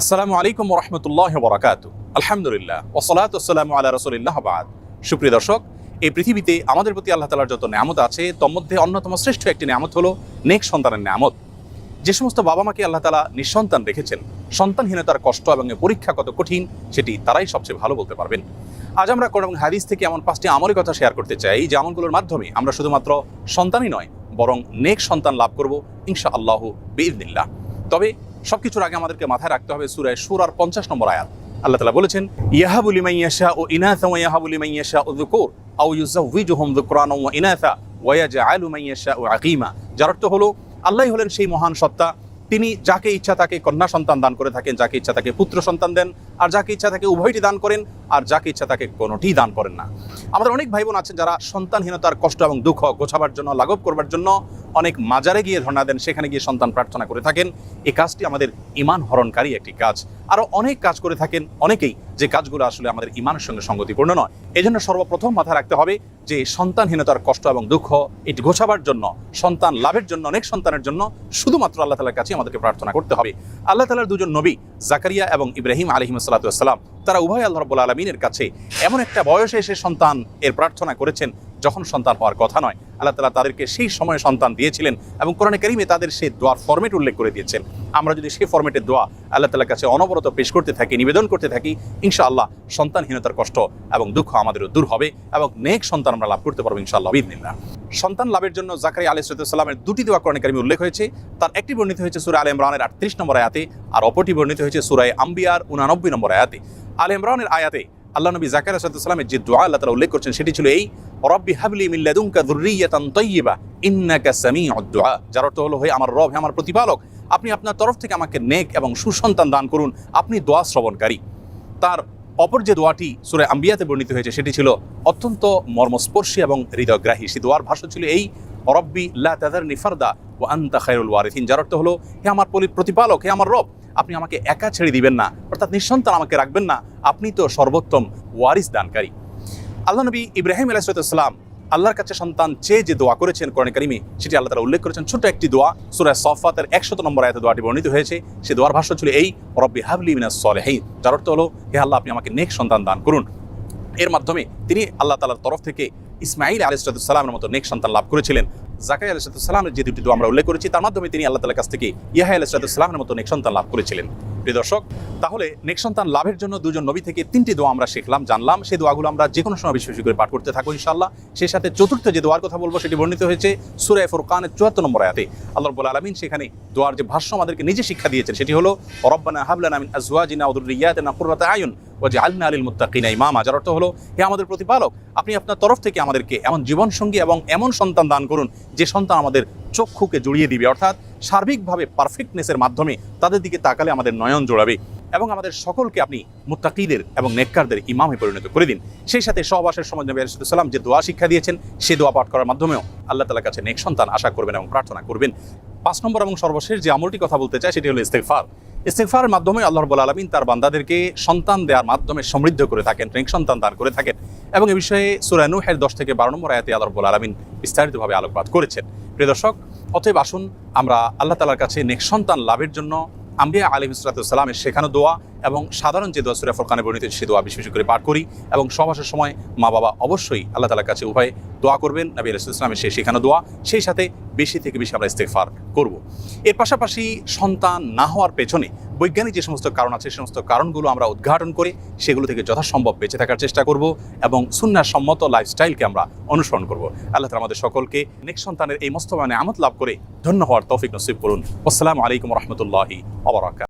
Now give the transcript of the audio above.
আসসালামু আলাইকুম রহমতুল্লাহ বরাকাত আলহামদুলিল্লাহ ওসলাত আসসালামু আল্লাহ রসুলিল্লাহ বাদ। সুপ্রিয় দর্শক, এই পৃথিবীতে আমাদের প্রতি আল্লাহ তালার যত নামত আছে তন্মধ্যে অন্যতম শ্রেষ্ঠ একটি নামত হলো নেক সন্তানের নামত যে সমস্ত বাবা মাকে আল্লাহ তালা নিঃসন্তান রেখেছেন, সন্তানহীনতার কষ্ট এবং পরীক্ষা কত কঠিন, সেটি তারাই সবচেয়ে ভালো বলতে পারবেন। আজ আমরা কোরআন হাদিস থেকে এমন পাঁচটি আমলের কথা শেয়ার করতে চাই, যে আমলগুলোর মাধ্যমে আমরা শুধুমাত্র সন্তানই নয়, বরং নেক সন্তান লাভ করব ইনশা আল্লাহ বিদিল্লাহ তবে সবকিছুর আগে আমাদেরকে মাথায় রাখতে হবে সুরায় সুরার পঞ্চাশ নম্বর আয়াত। আল্লাহ তালা বলেছেন ইয়াহাবুলি মাইয়াশা ও ইনাথা ও ইয়াহাবুলি মাইয়াশা ও দুকুর আউ ইউজাউইজুহুম যুকরান ওয়া ইনাথা ওয়া ইয়াজআলু মাইয়াশা ও আকিমা। যার অর্থ হলো, আল্লাহ হলেন সেই মহান সত্তা। তিনি যাকে ইচ্ছা তাকে কন্যা সন্তান দান করে থাকেন, যাকে ইচ্ছা তাকে পুত্র সন্তান দেন, আর যাকে ইচ্ছা তাকে উভয়টি দান করেন, আর যাকে ইচ্ছা তাকে কোনোটি দান করেন না। আমাদের অনেক ভাই বোন আছেন যারা সন্তানহীনতার কষ্ট এবং দুঃখ গোছাবার জন্য, লাঘব করবার জন্য অনেক মাজারে গিয়ে ধর্ণা দেন, সেখানে গিয়ে সন্তান প্রার্থনা করে থাকেন। এই কাজটি আমাদের ইমান হরণকারী একটি কাজ। আরও অনেক কাজ করে থাকেন, অনেকেই যে কাজগুলো আসলে আমাদের ইমানের সঙ্গে সঙ্গতিপূর্ণ নয়। এই জন্য সর্বপ্রথম মাথায় রাখতে হবে যে সন্তানহীনতার কষ্ট এবং দুঃখ, এটি গোছাবার জন্য, সন্তান লাভের জন্য, অনেক সন্তানের জন্য শুধুমাত্র আল্লাহ তালার কাছে আমাদেরকে প্রার্থনা করতে হবে। আল্লাহ তালার দুজন নবী, জাকারিয়া এবং ইব্রাহিম আলহিম সাল্লাতাম তারা উভয় আল্লাহ রব্বুল আলমিনের কাছে এমন একটা বয়সে এসে সন্তান এর প্রার্থনা করেছেন যখন সন্তান হওয়ার কথা নয়, আল্লাহ তালা তাদেরকে সেই সময়ে সন্তান দিয়েছিলেন এবং কোরআনে কারিমে তাদের সেই দোয়ার ফর্মেট উল্লেখ করে দিয়েছেন। আমরা যদি সেই ফর্মেটের দোয়া আল্লাহ তালার কাছে অনবরত পেশ করতে থাকি, নিবেদন করতে থাকি, ইনশাআল্লাহ সন্তানহীনতার কষ্ট এবং দুঃখ আমাদেরও দূর হবে এবং নেক সন্তান আমরা লাভ করতে পারব ইনশাআল্লাহ বিদিনিল্লাহ সন্তান লাভের জন্য জাকারি আলী সালামের দুটি দোয়া কোরআনে কারিমে উল্লেখ হয়েছে। তার একটি বর্ণিত হয়েছে সুরা আল ইমরানের আটত্রিশ নম্বর আয়াতে আর অপরটি বর্ণিত হয়েছে সুরায় আম্বিয়ার উনানব্বই নম্বর আয়াতে। আল ইমরানের আয়াতে আল্লাহ নবী জাকার সালামের যে দোয়া আল্লাহ তালা উল্লেখ করছেন সেটি ছিল এই রব্বি হাবলি মিল্লাদুনকা যুররিয়াতান তাইয়্যিবা ইন্নাকা সামিউদ দুআ। যার অর্থ হলো, হে আমার রব আমার প্রতিপালক, আপনি আপনার তরফ থেকে আমাকে নেক এবং সুসন্তান দান করুন। আপনি দোয়া শ্রবণকারী। তার অপর যে দোয়াটি সুরে আম্বিয়াতে বর্ণিত হয়েছে, সেটি ছিল অত্যন্ত মর্মস্পর্শী এবং হৃদয়গ্রাহী। সে দোয়ার ভাষ্য ছিল এই, রব্বি লা তাদারনি ফারদা ও আন্তা খায়রুল ওয়ারিথিন যার অর্থ হলো, হে আমার পলি- প্রতিপালক, হে আমার রব, আপনি আমাকে একা ছেড়ে দিবেন না, অর্থাৎ নিঃসন্তান আমাকে রাখবেন না। আপনি তো সর্বোত্তম ওয়ারিস দানকারী। আল্লাহ নবী ইব্রাহিম আলাইসালাম আল্লাহর কাছে সন্তান চেয়ে যে দোয়া করেছেন কোরআন কারিমে, সেটি আল্লাহ তালা উল্লেখ করেছেন। ছোট একটি দোয়া সুরায় সফাতের একশত নম্বর আয়তে দোয়াটি বর্ণিত হয়েছে। সে দোয়ার ভাষ্য ছিল এই, রব্বি হাবলি মিনাস সলেহীন যার অর্থ হলো, হে আল্লাহ, আপনি আমাকে নেক সন্তান দান করুন। এর মাধ্যমে তিনি আল্লাহ তালার তরফ থেকে ইসমাইল আলিসালামের মতো নেক সন্তান লাভ করেছিলেন। জাকাই আলিসালামের যে দুটি দোয়া আমরা উল্লেখ করেছি, তার মাধ্যমে তিনি আল্লাহ তালার কাছ থেকে ইয়াহ আলিসালামের মতো নেক সন্তান লাভ করেছিলেন। প্রিয় দর্শক, তাহলে নেক্সট সন্তান লাভের জন্য দুজন নবী থেকে তিনটি দোয়া আমরা শিখলাম, জানলাম। সেই দোয়াগুলো আমরা যে কোনো সময় বেশি বেশি করে পাঠ করতে থাকব ইনশাল্লাহ সেই সাথে চতুর্থ যে দোয়ার কথা বলব, সেটি বর্ণিত হয়েছে সুরায় ফুরকানের চুয়াত্তর নম্বর আয়াতে। আল্লাহ রব্বুল আলমিন সেখানে দোয়ার যে ভাষ্য আমাদেরকে নিজে শিক্ষা দিয়েছেন, সেটি হলো, রব্বানা হাবলানা আমিন আজওয়াজিনা ওয়া না কুররাতা আয়ুন যার অর্থ হলো, হে আমাদের প্রতিপালক, আপনি আপনার তরফ থেকে আমাদেরকে এমন জীবন সঙ্গী এবং এমন সন্তান দান করুন, যে সন্তান আমাদের চক্ষুকে জড়িয়ে দিবে। অর্থাৎ সার্বিকভাবে পারফেক্টনেসের মাধ্যমে তাদের দিকে তাকালে আমাদের নয়ন জোড়াবে এবং আমাদের সকলকে আপনি মুত্তাকিদের এবং নেককারদের ইমামে পরিণত করে দিন। সেই সাথে সহবাসের সময় নবী আলাইসাল্লাম যে দোয়া শিক্ষা দিয়েছেন, সে দোয়া পাঠ করার মাধ্যমেও আল্লাহ তালার কাছে নেক সন্তান আশা করবেন এবং প্রার্থনা করবেন। পাঁচ নম্বর এবং সর্বশেষ যে আমলটি কথা বলতে চাই, সেটি হলো ইস্তেকফার ইস্তেকফারের মাধ্যমে আল্লাহ রব আলমিন তার বান্দাদেরকে সন্তান দেওয়ার মাধ্যমে সমৃদ্ধ করে থাকেন নেক সন্তান দান করে থাকেন এবং এ বিষয়ে সুরানু সুরানুহের দশ থেকে বারো নম্বর আয়াতে আল্লাহ রব আলমিন বিস্তারিতভাবে আলোকপাত করেছেন। প্রিয় দর্শক, অতএব আসুন আমরা আল্লাহ তালার কাছে নেক সন্তান লাভের জন্য আম্বিয়া আলিম ইসলাতামের শেখানো দোয়া এবং সাধারণ যে দোয়া সুরা কানে বর্ণিত সে দোয়া বেশি বেশি করে পাঠ করি এবং সবাসের সময় মা বাবা অবশ্যই আল্লাহ তালার কাছে উভয়ে দোয়া করবেন। নবী ইসলামের সেই শেখানো দোয়া, সেই সাথে বেশি থেকে বেশি আমরা ইস্তেফার করব। এর পাশাপাশি সন্তান না হওয়ার পেছনে বৈজ্ঞানিক যে সমস্ত কারণ আছে সে সমস্ত কারণগুলো আমরা উদ্ঘাটন করে সেগুলো থেকে যথাসম্ভব বেঁচে থাকার চেষ্টা করব এবং সুন্নার সম্মত লাইফস্টাইলকে আমরা অনুসরণ করব। আল্লাহ আমাদের সকলকে নেক্সট সন্তানের এই মস্তবানে আমত লাভ করে ধন্য হওয়ার তৌফিক নসিব করুন। আসসালামু আলাইকুম রহমতুল্লাহি অবরাকা